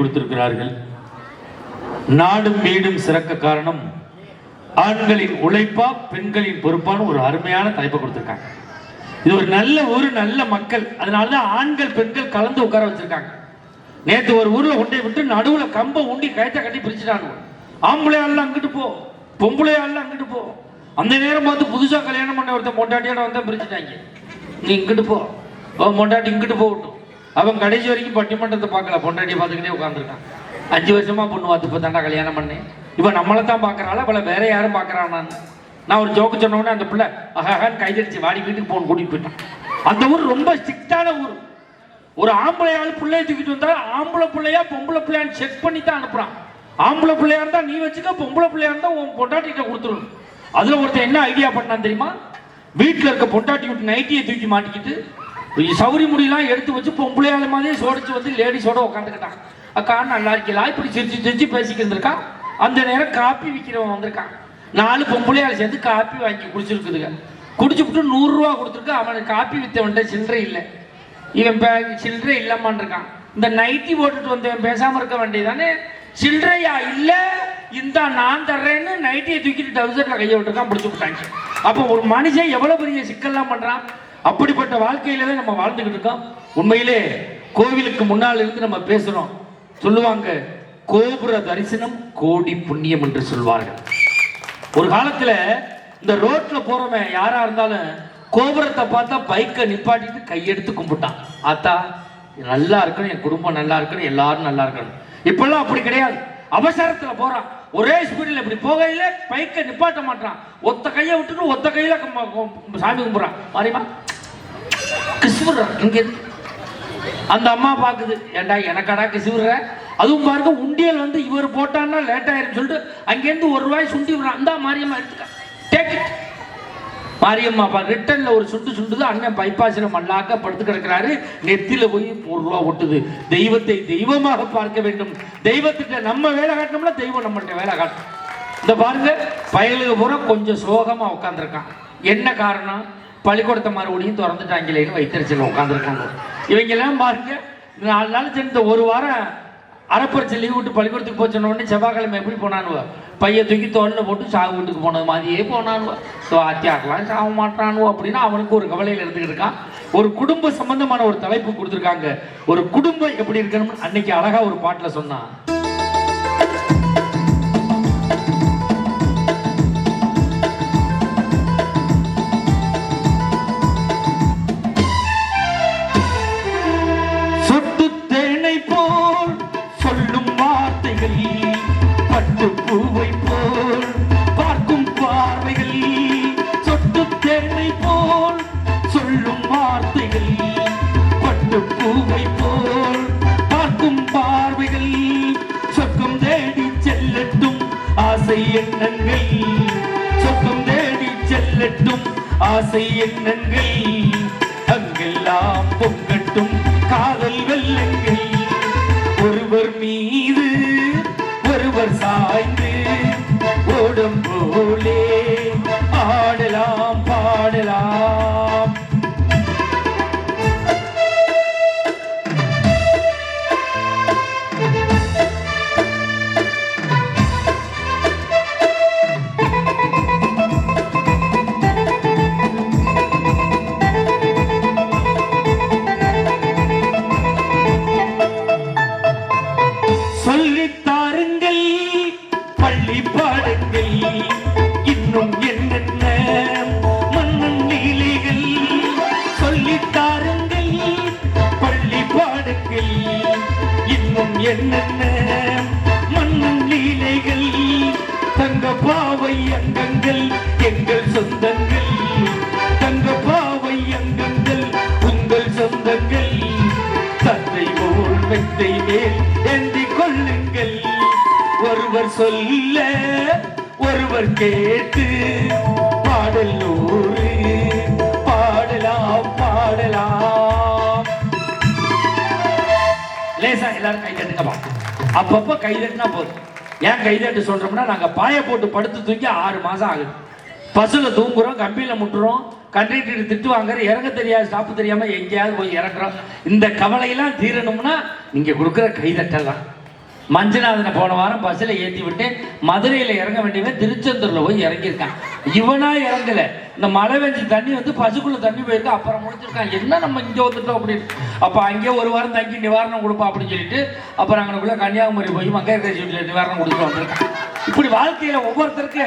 கொடுத்திருக்கிறார்கள். நாடும் வீடும் சிறக்க காரணம் ஆண்களின் உழைப்பா பெண்களின் பொறுப்பான ஒரு அருமையான தலைப்பை கொடுத்திருக்காங்க. இது ஒரு நல்ல ஊர் நல்ல மக்கள். அதனாலதான் ஆண்கள் பெண்கள் கலந்து உட்கார வச்சிருக்காங்க. நேத்து ஒரு ஊர்ல உண்டை விட்டு நடுவுல கம்ப உண்டி கயத்தை கட்டி பிரிச்சுட்டாங்க ஆம்பளை ஆள்லாம் அங்கிட்டு போ பொம்பளை ஆள்லாம் அங்கிட்டு போ. அந்த நேரம் பார்த்து புதுசா கல்யாணம் பண்ண ஒருத்தன் மொண்டாட்டியோட வந்தா பிரிச்சுட்டாங்க. நீ இங்கிட்டு போ. மொண்டாட்டி இங்கிட்டு போகட்டும். அவன் கடைசி வரைக்கும் பட்டிமன்றத்தை பார்க்கல. பொண்டாட்டியை பார்த்துக்கிட்டே உட்காந்துருக்கான் அஞ்சு வருஷமா பொண்ணு பார்த்து இப்போ தாண்டா கல்யாணம் பண்ணேன். இவன் நம்மளை தான் பார்க்குறாள்? அவளை வேற யாரும் பார்க்குறான் நான்? நான் ஒரு ஜோக்கு சொன்ன உடனே அந்த பிள்ளை அஹான்னு கைதடிச்சு வாடி வீட்டுக்கு போன் கூட்டிட்டு போயிட்டான். அந்த ஊர் ரொம்ப ஸ்ட்ரிக்டான ஊர். ஒரு ஆம்பளை ஆள் பிள்ளைய தூக்கிட்டு வந்தா ஆம்பளை பிள்ளையா பொம்பளை பிள்ளையான்னு செக் பண்ணி தான் அனுப்புறான். ஆம்பளை பிள்ளையா இருந்தா நீ வச்சுக்க பொம்பளை பிள்ளையா இருந்தா உன் பொண்டாட்டிகிட்ட கொடுத்துருவோம் அதுல ஒருத்தன் என்ன ஐடியா பண்ணான் தெரியுமா? வீட்டில் இருக்க பொண்டாட்டி விட்டு நைட்டியை தூக்கி மாட்டிக்கிட்டு சௌரி முடியெல்லாம் எடுத்து வச்சு பொம்பளையால மாதிரியே சோடிச்சு வந்து லேடிஸோட உட்காந்துக்கிட்டான் அக்கா நல்லா இருக்கலாம் இப்படி சிரிச்சு சிரிச்சு பேசிக்கிட்டு இருந்திருக்கான் அந்த நேரம் காப்பி விற்கிறவன் வந்திருக்கான். நாலு பொம்பளையால சேர்ந்து காப்பி வாங்கி குடிச்சிருக்குதுங்க. குடிச்சுப்புட்டு நூறுரூவா கொடுத்துருக்கு. அவனுக்கு காப்பி வித்தவன்ட்ட சில்லறை இல்லை. இவன் பே- சில்லறை இல்லாமான் இருக்கான் இந்த நைட்டி போட்டுட்டு வந்தவன் பேசாமல் இருக்க வேண்டியதானே சில்லறையா இல்லை? இந்த நான் தர்றேன்னு நைட்டியை தூக்கிட்டு டவுசரில் கையை விட்டுருக்கான் பிடிச்சி விட்டாங்க அப்போ ஒரு மனுஷன் எவ்வளோ பெரிய சிக்கல்லாம் பண்ணுறான் அப்படிப்பட்ட வாழ்க்கையில தான் நம்ம வாழ்ந்துகிட்டு இருக்கோம். உண்மையிலே கோவிலுக்கு முன்னால் இருந்து நம்ம பேசுறோம். சொல்லுவாங்க கோபுர தரிசனம் கோடி புண்ணியம் என்று சொல்வார்கள். ஒரு காலத்துல இந்த ரோட்ல போறவன் யாரா இருந்தாலும் கோபுரத்தை பார்த்தா பைக்கை நிப்பாட்டிட்டு கையெடுத்து கும்பிட்டான். ஆத்தா நல்லா இருக்கணும் என் குடும்பம் நல்லா இருக்கணும் எல்லாரும் நல்லா இருக்கணும். இப்பெல்லாம் அப்படி கிடையாது. அவசரத்துல போறான். ஒரே ஸ்பீடில் இப்படி போகையில பைக்கை நிப்பாட்ட மாட்டான் ஒத்த கையை விட்டுட்டு ஒத்த கையில சாமி கும்பிட்றான். மாறிமா கிசுவுற இங்க இருந்து. அந்த அம்மா பாக்குது ஏண்டா எனக்கடா கிசுவுற அதுவும் பாருங்க உண்டியல் வந்து இவர் போட்டான்னா லேட் ஆயிரும் சொல்லிட்டு அங்கேருந்து ஒரு ரூபாய் சுண்டி விடுறான். அந்த மாரியம்மா எடுத்துக்க. டேக் இட் மாரியம்மா பா ரிட்டன்ல ஒரு சுண்டு சுண்டுது அண்ணன் பைப்பாசில மல்லாக்க படுத்து கிடக்கிறாரு. நெத்தில போய் ஒரு ரூபா ஒட்டுது. தெய்வத்தை தெய்வமாக பார்க்க வேண்டும். தெய்வத்திட்ட நம்ம வேலை காட்டணும்னா தெய்வம் நம்மகிட்ட வேலை காட்டும். இந்த பாருங்க பயலுக்கு பூரா கொஞ்சம் சோகமா உட்காந்துருக்கான் என்ன காரணம்? பள்ளிக்கூடத்தை மறுபடியும் திறந்துட்டாங்களேன்னு வைத்தறிச்சல் உட்காந்துருக்காங்க இவங்க எல்லாம் பாருங்க நாலு நாள் சேர்ந்த ஒரு வாரம் அரைப்பறிச்சு லீவ் விட்டு பள்ளிக்கூடத்துக்கு போய் சொன்ன உடனே செவ்வாய்க்கிழமை எப்படி போனானுவ? பைய தூக்கி தோல்ல போட்டு சாவு வீட்டுக்கு போனது மாதிரியே போனானுவ. ஸோ அத்தியாக்கலாம் சாக மாட்டானுவோ அப்படின்னா அவனுக்கு ஒரு கவலையில் இருந்துகிட்டு இருக்கான். ஒரு குடும்ப சம்பந்தமான ஒரு தலைப்பு கொடுத்துருக்காங்க. ஒரு குடும்பம் எப்படி இருக்கணும்னு அன்னைக்கு அழகா ஒரு பாட்டில் சொன்னான். என்னென்ன மண் லீலைகள் தங்க பாவை அங்கங்கள் எங்கள் சொந்தங்கள் தங்க பாவை அங்கங்கள் உங்கள் சொந்தங்கள் தந்தை போல் மெத்தை மேல் ஏந்தி கொள்ளுங்கள் ஒருவர் சொல்ல ஒருவர் கேட்டு பாடல் லேசா எல்லாரும் கை தட்டுங்கப்பா அப்பப்போ கை தட்டினா போதும். ஏன் கை தட்டு சொல்றோம்னா நாங்க பாய போட்டு படுத்து தூக்கி ஆறு மாசம் ஆகுது. பஸ்ஸில் தூங்குறோம் கம்பியில முட்டுறோம் கண்டக்டர் திட்டு வாங்குற இறங்க தெரியாது ஸ்டாப்பு தெரியாம எங்கேயாவது போய் இறங்குறோம் இந்த கவலையெல்லாம் தீரணும்னா நீங்க கொடுக்குற கைதட்டலாம் மஞ்சநாதனை போன வாரம் பஸ்ஸில் ஏற்றி விட்டு மதுரையில் இறங்க வேண்டியவன் திருச்செந்தூரில் போய் இறங்கியிருக்கான். இவனா இறங்கல. இந்த மழை பெஞ்சு தண்ணி வந்து பசுக்குள்ள தண்ணி போயிருக்கு அப்புறம் முடிச்சிருக்கான். என்ன நம்ம இங்கே வந்துட்டோம் அப்படின்னு. அப்போ அங்கேயே ஒரு வாரம் தங்கி நிவாரணம் கொடுப்பா அப்படின்னு சொல்லிட்டு அப்புறம் அங்கனுக்குள்ள கன்னியாகுமரி போய் மங்கையர் நிவாரணம் கொடுத்துட்டு வந்திருக்கான். இப்படி வாழ்க்கையில் ஒவ்வொருத்தருக்கு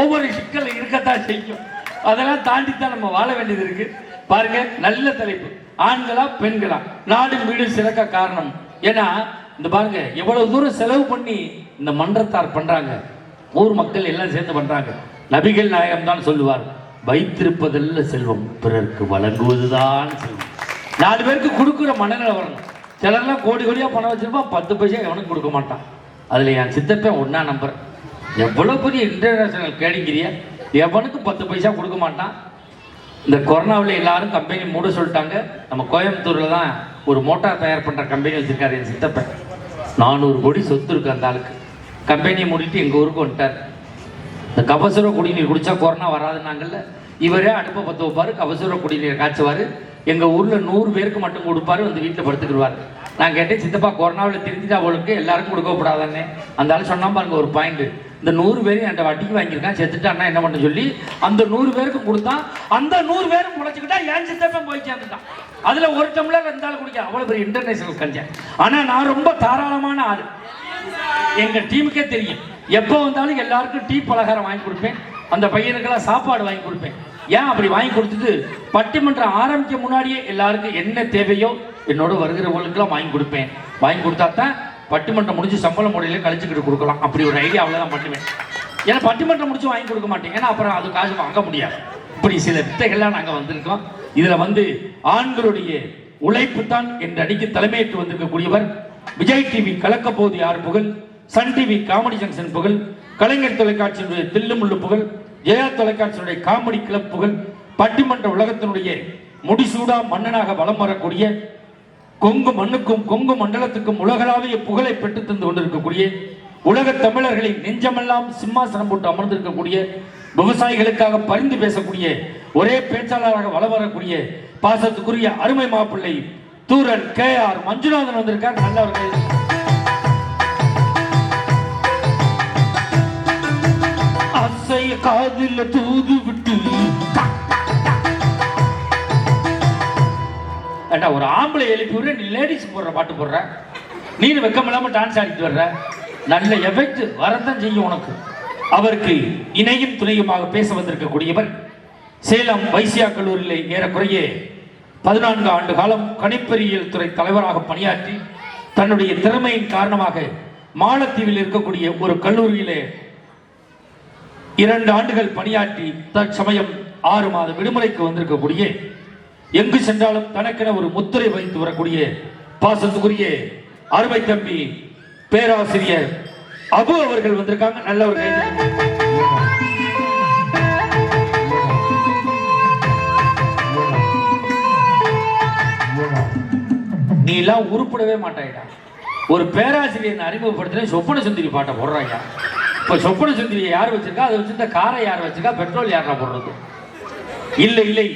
ஒவ்வொரு சிக்கல் இருக்கத்தான் செய்யும். அதெல்லாம் தாண்டி தான் நம்ம வாழ வேண்டியது இருக்கு. பாருங்க நல்ல தலைப்பு. ஆண்களா பெண்களா? நாடும் வீடும் சிறக்க காரணம். ஏன்னா இந்த பாருங்க எவ்வளவு தூரம் செலவு பண்ணி இந்த மன்றத்தார் பண்றாங்க. ஊர் மக்கள் எல்லாம் சேர்ந்து பண்றாங்க. நபிகள் நாயகம் தான் சொல்லுவார் வைத்திருப்பதல்ல செல்வம் பிறருக்கு வழங்குவதுதான் செல்வம். நாலு பேருக்கு கொடுக்குற மனநிலை வரணும். சிலர்லாம் கோடி கோடியா பணம் வச்சிருப்பான் பத்து பைசா எவனுக்கு கொடுக்க மாட்டான். அதுல என் சித்தப்பன் ஒன்னா நம்பர் எவ்வளவு பெரிய இன்டர்நேஷனல் கேடிங்கிறியா எவனுக்கு பத்து பைசா கொடுக்க மாட்டான்? இந்த கொரோனாவில் எல்லாரும் கம்பெனி மூட சொல்லிட்டாங்க. நம்ம கோயம்புத்தூர்ல தான் ஒரு மோட்டார் தயார் பண்ற கம்பெனி வச்சிருக்காரு என் சித்தப்பன். நானூறு கோடி சொத்து இருக்கு அந்த ஆளுக்கு. கம்பெனியை மூடிட்டு எங்கள் ஊருக்கு வந்துட்டார். இந்த கபசுர குடிநீர் குடித்தா கொரோனா வராதுன்னாங்கல்ல இவரே அடுப்பை பற்ற வைப்பார் கபசுர குடிநீர் காய்ச்சுவார். எங்கள் ஊரில் நூறு பேருக்கு மட்டும் கொடுப்பாரு வந்து வீட்டில் படுத்துக்கிடுவார். நான் கேட்டேன் சித்தப்பா கொரோனாவில் தெரிஞ்சுட்டு அவளுக்கு? எல்லாருக்கும் கொடுக்கக்கூடாதானே அந்த ஆள் சொன்னா பாருங்க ஒரு பாயிண்ட் இந்த நூறு பேரும் என்கிட்ட வட்டிக்கு வாங்கியிருக்கான் செத்துட்டான்னா என்ன பண்ண சொல்லி அந்த நூறு பேருக்கு கொடுத்தான். அந்த நூறு பேரும் முளைச்சிக்கிட்டா ஏன் சித்தப்பன் போய் சேர்ந்துட்டான். அதுல ஒரு டம்ளர் இருந்தாலும் குடிக்க. அவ்வளவு பெரிய இன்டர்நேஷனல் கஞ்சன் ஆனா நான் ரொம்ப தாராளமான ஆள். எங்க டீமுக்கே தெரியும். எப்போ வந்தாலும் எல்லாருக்கும் டீ பலகாரம் வாங்கி கொடுப்பேன். அந்த பையனுக்கெல்லாம் சாப்பாடு வாங்கி கொடுப்பேன். ஏன் அப்படி வாங்கி கொடுத்துட்டு? பட்டிமன்றம் ஆரம்பிக்க முன்னாடியே எல்லாருக்கும் என்ன தேவையோ என்னோட வருகிறவங்களுக்கெல்லாம் வாங்கி கொடுப்பேன். வாங்கி கொடுத்தா தான் பட்டிமன்றம் முடிஞ்சு சம்பளம் முறையில் கழிச்சுக்கிட்டு கொடுக்கலாம். அப்படி ஒரு ஐடியா அவ்வளோதான் பண்ணுவேன். ஏன்னா பட்டிமன்றம் முடிச்சு வாங்கி கொடுக்க மாட்டேன் ஏன்னா அப்புறம் அது காசு வாங்க முடியாது. இப்படி சில வித்தைகள்லாம் நாங்கள் வந்திருக்கோம். இதுல வந்து ஆண்களுடைய உழைப்பு தான் என்ற அடிக்கு தலைமையேற்று வந்திருக்கக்கூடியவர். விஜய் டிவி கலக்க போது யார் புகழ்? சன் டிவி காமெடி ஜங்ஷன் புகழ். கலைஞர் தொலைக்காட்சியினுடைய தில்லுமுள்ளு புகழ். ஜெயா தொலைக்காட்சியினுடைய காமெடி கிளப் புகழ். பட்டிமன்ற உலகத்தினுடைய முடிசூடா மன்னனாக வலம் வரக்கூடிய கொங்கு மண்ணுக்கும் கொங்கு மண்டலத்துக்கும் உலகளாவிய புகழை பெற்று தந்து கொண்டிருக்கக்கூடிய உலக தமிழர்களின் நெஞ்சமெல்லாம் சிம்மாசனம் போட்டு அமர்ந்திருக்கக்கூடிய விவசாயிகளுக்காக பரிந்து பேசக்கூடிய ஒரே பேச்சாளராக வலம் வரக்கூடிய பாசத்துக்குரிய அருமை மாப்பிள்ளை தூரன் கே ஆர் மஞ்சுநாதன் வந்திருக்கார். நல்லவர்கள் அசைய காதில் தூது விட்டு ஏண்டா ஒரு ஆம்பளை எழுப்பி விட நீ லேடிஸ் போடுற பாட்டு போடுற? நீ வெக்கம் இல்லாம டான்ஸ் ஆடிட்டு வர்ற? நல்ல எஃபெக்ட் வரதான் செய்யும் உனக்கு. அவருக்கு இணையும் துணையுமாக பேச வந்திருக்கக்கூடியவர் சேலம் வைசியா கல்லூரியில் ஏறக்குறைய பதினான்கு ஆண்டு காலம் கணிப்பொறியியல் துறை தலைவராக பணியாற்றி தன்னுடைய திறமையின் காரணமாக மாலத்தீவில் இருக்கக்கூடிய ஒரு கல்லூரியிலே இரண்டு ஆண்டுகள் பணியாற்றி தற்சமயம் ஆறு மாத விடுமுறைக்கு வந்திருக்கக்கூடிய எங்கு சென்றாலும் தனக்கென ஒரு முத்திரை வைத்து வரக்கூடிய பாசத்துக்குரிய அருமை தம்பி பேராசிரியர் அபு அவர்கள் வந்திருக்காங்க. நல்லவர்கள். நீ எல்லாம் உருப்படவே மாட்டாயிடா. ஒரு பேராசிரியர் அறிமுகப்படுத்தின சொப்பன சுந்தரி பாட்டை போடுறாங்க இப்போ சொப்பன சுந்தரியை யார் வச்சிருக்கா? அதை வச்சிருந்த காரை யார் வச்சிருக்கா? பெட்ரோல் யாரா போடுறது? இல்லை இல்லை.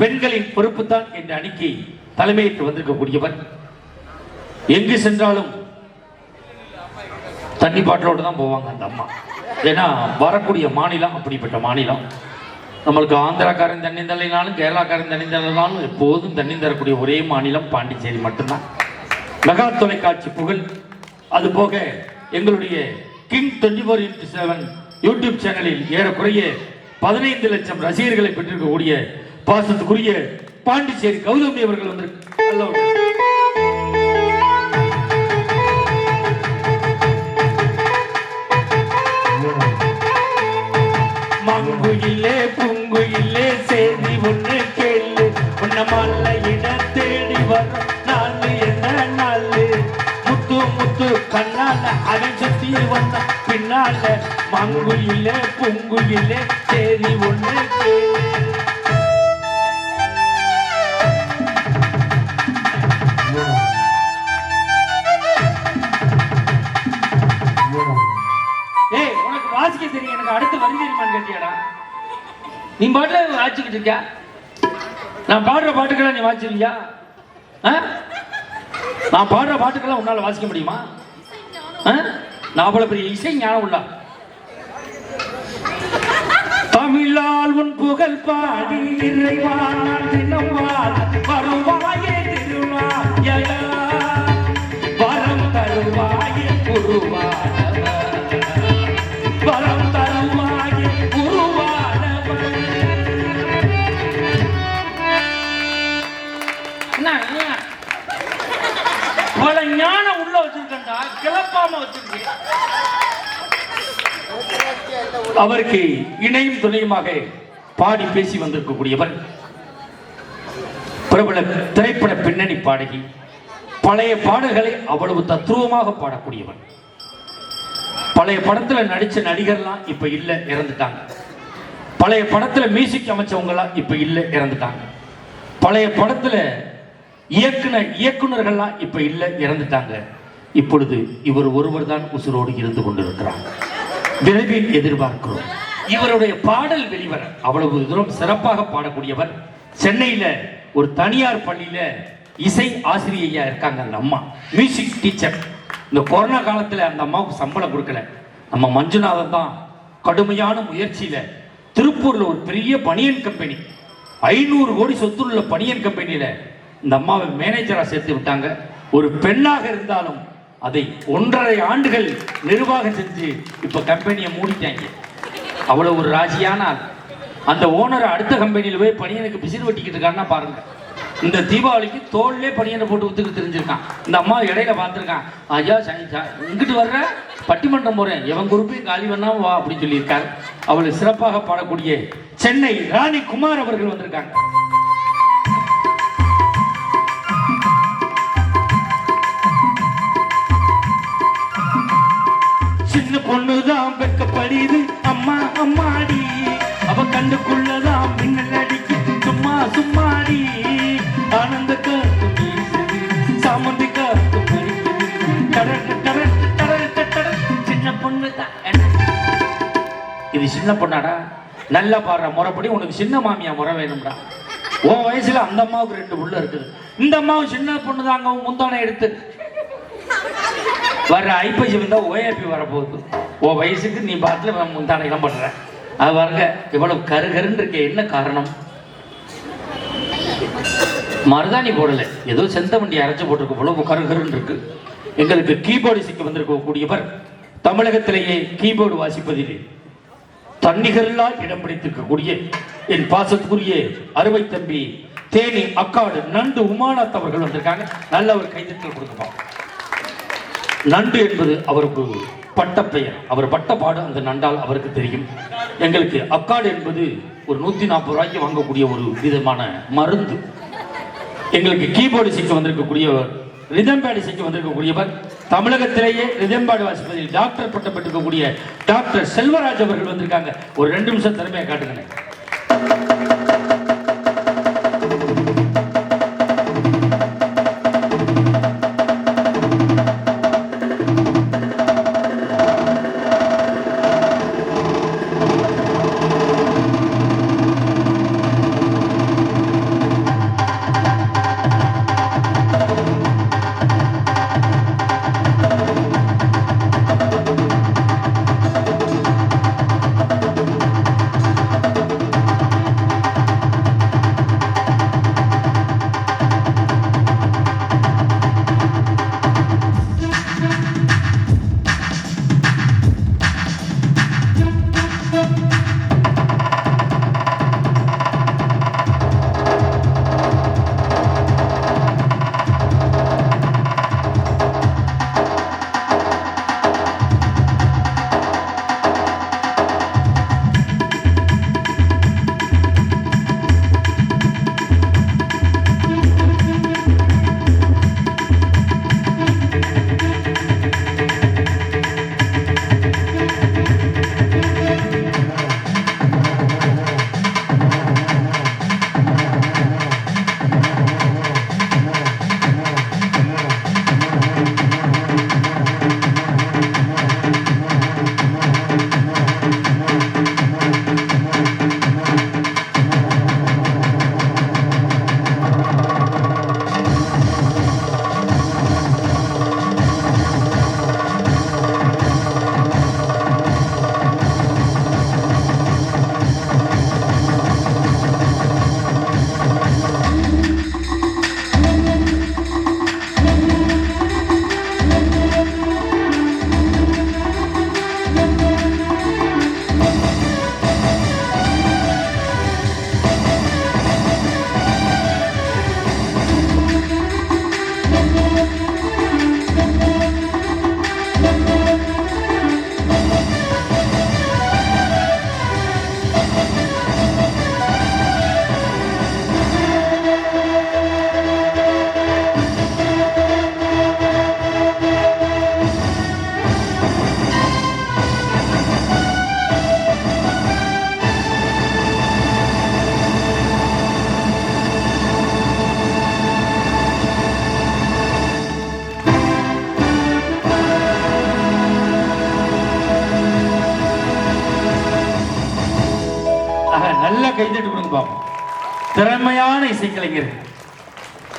பெண்களின் பொறுப்பு தான் என்ற அணிக்கை தலைமையேற்று வந்திருக்கக்கூடியவர். எங்கு சென்றாலும் தண்ணி பாட்டிலோடு தான் போவாங்க அந்த அம்மா. ஏன்னா வரக்கூடிய மாநிலம் அப்படிப்பட்ட மாநிலம். நம்மளுக்கு ஆந்திராக்காரன் தண்ணி தள்ளினாலும் கேரளாக்காரன் தண்ணி தள்ளினாலும் எப்போதும் தண்ணி தரக்கூடிய ஒரே மாநிலம் பாண்டிச்சேரி மட்டும்தான். மெகா தொலைக்காட்சி புகழ். அது போக எங்களுடைய king twenty four into seven YouTube சேனலில் ஏறக்குறைய பதினைந்து லட்சம் ரசிகர்களை பெற்றிருக்கக்கூடிய பாசத்துக்குரிய பாண்டிச்சேரி கௌதமி அவர்கள் வந்து மங்குயிலே இல்லே செய்தி ஒன்று கேளு. உன்னமல்ல மல்லையிட தேடி வரும் நாலு என்ன நாலு முத்து முத்து கண்ணால அவன் சுத்தி வந்த பின்னால மங்குயிலே புங்குயிலே செய்தி ஒன்று கேளு. வாசிக்க தெரியும். எனக்கு அடுத்து வரி தெரியுமான்னு கேட்டியாடா? நீ பாட்டுல வாசிக்கிட்டு இருக்கியா? நான் பாடுற பாட்டுக்கெல்லாம் நீ வாச்சிருக்கியா ஆ? நான் பாடுற பாட்டுக்கெல்லாம் உன்னால வாசிக்க முடியுமா? ஆ? நான் அவ்வளவு பெரிய இசை ஞானம் உள்ள தமிழால் உன் புகழ் பாடி இறைவானால் தினம் வாழ. அவருக்கு இணையும் துணையுமாக பாடி பேசி வந்திருக்கக்கூடியவர் பிரபல திரைப்பட பின்னணி பாடகி பழைய பாடல்களை அவ்வளவு தத்ரூபமாக பாடக்கூடியவர். பழைய படத்துல நடிச்ச நடிகர்லாம் இப்ப இல்ல இறந்துட்டாங்க. பழைய படத்துல மியூசிக் அமைச்சவங்கலாம் இப்ப இல்ல இறந்துட்டாங்க. பழைய படத்துல இயக்குனர் இயக்குனர்கள்லாம் இப்ப இல்ல இறந்துட்டாங்க. இப்பொழுது இவர் ஒருவர் தான் உசுரோடு இருந்து கொண்டிருக்கிறார். விரைவில் எதிர்பார்க்கிறோம். இவருடைய பாடல் வெளிவர அவ்வளவு தூரம் சிறப்பாக பாடக்கூடியவர் சென்னையில ஒரு தனியார் பள்ளியில இசை ஆசிரியையா இருக்காங்க அந்த அம்மா. மியூசிக் டீச்சர் இந்த கொரோனா காலத்துல அந்த அம்மாவுக்கு சம்பளம் கொடுக்கல. நம்ம மஞ்சுநாதன் தான் கடுமையான முயற்சியில திருப்பூர்ல ஒரு பெரிய பனியன் கம்பெனி ஐநூறு கோடி சொத்துள்ள பனியன் கம்பெனியில இந்த அம்மாவை மேனேஜரா சேர்த்து விட்டாங்க. ஒரு பெண்ணாக இருந்தாலும் அதை ஒன்றரை ஆண்டுகள் நிர்வாகம் செஞ்சு இப்ப கம்பெனியை மூடிட்டாங்க. அவ்வளவு ஒரு ராசியான ஆள். அந்த ஓனர் அடுத்த கம்பெனியில் போய் பணியனுக்கு பிசிறு வெட்டிக்கிட்டு இருக்கான்னா பாருங்க. இந்த தீபாவளிக்கு தோல்லே பனியனை போட்டு வித்துக்கிட்டு தெரிஞ்சிருக்கான். இந்த அம்மா இடையில பார்த்துருக்கான். ஐயா சனி இங்கிட்டு வர்ற? பட்டிமன்றம் போறேன். எவன் குரூப்பையும் காலி வேணாம் வா அப்படின்னு சொல்லியிருக்காரு. அவளை சிறப்பாக பாடக்கூடிய சென்னை ராணி குமார் அவர்கள் வந்திருக்காங்க. பொண்ணுதான் வெக்கப்படுது அம்மா அம்மாடி. அவ கண்ணுக்குள்ளதான் மின்னல் அடிக்கு சும்மா சும்மாடி. ஆனந்த காத்து சாமந்தி காத்து சின்ன பொண்ணு தான் இது சின்ன பொண்ணாடா? நல்லா பாடுற முறைப்படி உனக்கு சின்ன மாமியா முறை வேணும்டா. உன் வயசுல அந்த அம்மாவுக்கு ரெண்டு உள்ள இருக்குது. இந்த அம்மாவும் சின்ன பொண்ணு தான் அங்க முந்தானை எடுத்து. வர்ற ஐப்பசி வந்தா ஓஏபி வரப்போகுது. உன் வயசுக்கு நீ பாட்டில் முந்தானைலாம் பண்ணுற அது பாருங்க இவ்வளவு கருகருன்னு இருக்க என்ன காரணம்? மருதாணி போடல. ஏதோ செந்தமண்டி அரைச்சு போட்டிருக்க போல கருகருன்னு இருக்கு. எங்களுக்கு கீபோர்டு சிக்க வந்திருக்கக்கூடியவர் தமிழகத்திலேயே கீபோர்டு வாசிப்பதில் தண்ணிகளால் இடம் பிடித்திருக்கக்கூடிய என் பாசத்துக்குரிய அறுவை தம்பி தேனி அக்காடு நண்டு உமானாத் அவர்கள் வந்திருக்காங்க. நல்ல ஒரு கைதட்டல் கொடுக்கப்பா நண்டு என்பது அவருக்கு பட்டப்பெயர் அவர் பட்ட பாடு அந்த நண்டால் அவருக்கு தெரியும். எங்களுக்கு அக்காடு என்பது ஒரு நூத்தி நாற்பது ரூபாய்க்கு வாங்கக்கூடிய ஒரு விதமான மருந்து. எங்களுக்கு கீபோர்டு இசைக்கு வந்திருக்கக்கூடியவர் ரிதம்பேடு இசைக்கு வந்திருக்கக்கூடியவர். தமிழகத்திலேயே ரிதம்பாடு வாசிப்பதில் டாக்டர் பட்டம் பெற்றுக்கக்கூடிய டாக்டர் செல்வராஜ் அவர்கள் வந்திருக்காங்க. ஒரு ரெண்டு நிமிஷம் திறமையை காட்டுங்க இசைக்கலைஞர்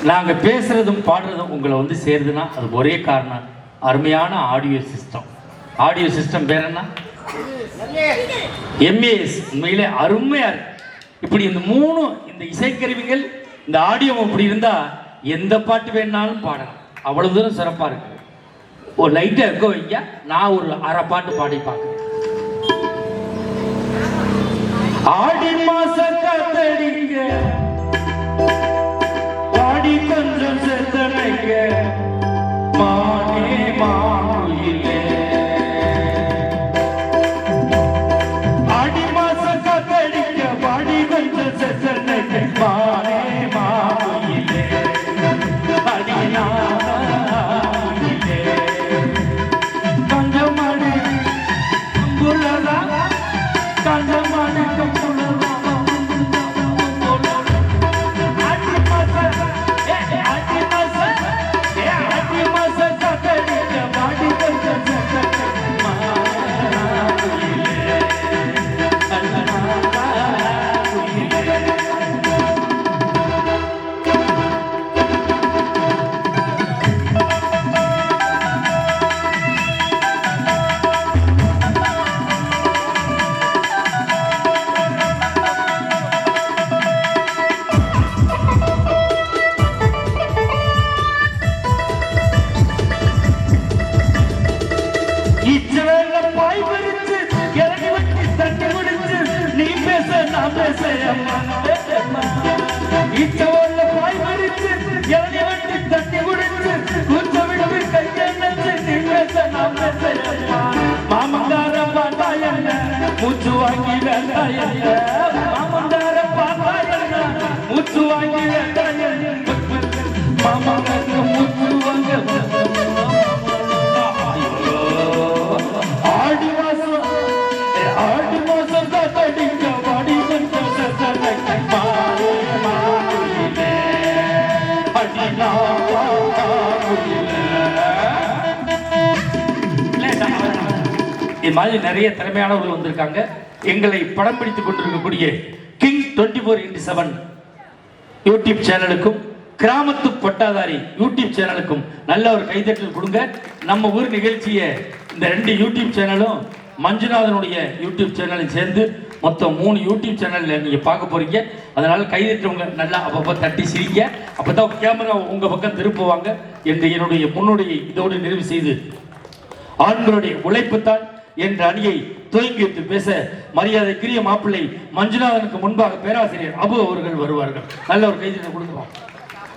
நாங்கள் பேசுகிறதும் பேசுறதும் பாடுறதும் உங்களை வந்து சேருதுன்னா அது ஒரே காரணம். அருமையான ஆடியோ சிஸ்டம் ஆடியோ சிஸ்டம் பேர் என்ன? எம்ஏஎஸ் உண்மையிலே அருமையாக இருக்கு. இப்படி இந்த மூணு இந்த இசைக்கருவிகள் இந்த ஆடியோ அப்படி இருந்தால் எந்த பாட்டு வேணாலும் பாடலாம். அவ்வளோ தூரம் சிறப்பாக இருக்கு. ஒரு லைட்டா இருக்க வைக்க நான் ஒரு அரை பாட்டு பாடி பார்க்குறேன். ஆடி மாச காத்தடிங்க. பாடி கொஞ்சம் செத்தனைங்க மானே மாயிலே மாதிரி நிறைய திறமையானவர்கள் வந்திருக்காங்க. எங்களை படம் பிடித்துக் கொண்டிருக்கக்கூடிய king twenty four into seven YouTube சேனலுக்கும் கிராமத்து பட்டாதாரி யூடியூப் சேனலுக்கும் நல்ல ஒரு கைதட்டல் கொடுங்க. நம்ம ஊர் நிகழ்ச்சியை இந்த ரெண்டு யூடியூப் சேனலும் மஞ்சுநாதனுடைய யூடியூப் சேனலும் சேர்ந்து மொத்தம் மூணு யூடியூப் சேனலில் நீங்கள் பார்க்க போகிறீங்க அதனால் கைதட்டுறவங்க நல்லா அப்பப்போ தட்டி சிரிங்க. அப்போ தான் கேமரா உங்கள் பக்கம் திருப்புவாங்க. என்று என்னுடைய முன்னுடைய இதோடு நிறைவு செய்து ஆண்களுடைய உழைப்புத்தான் என்ற அணியை துவங்கி வைத்து பேச மரியாதைக்குரிய மாப்பிள்ளை மஞ்சுநாதனுக்கு முன்பாக பேராசிரியர் அபு அவர்கள் வருவார்கள். நல்ல ஒரு கைதட்டல் கொடுக்கலாம்.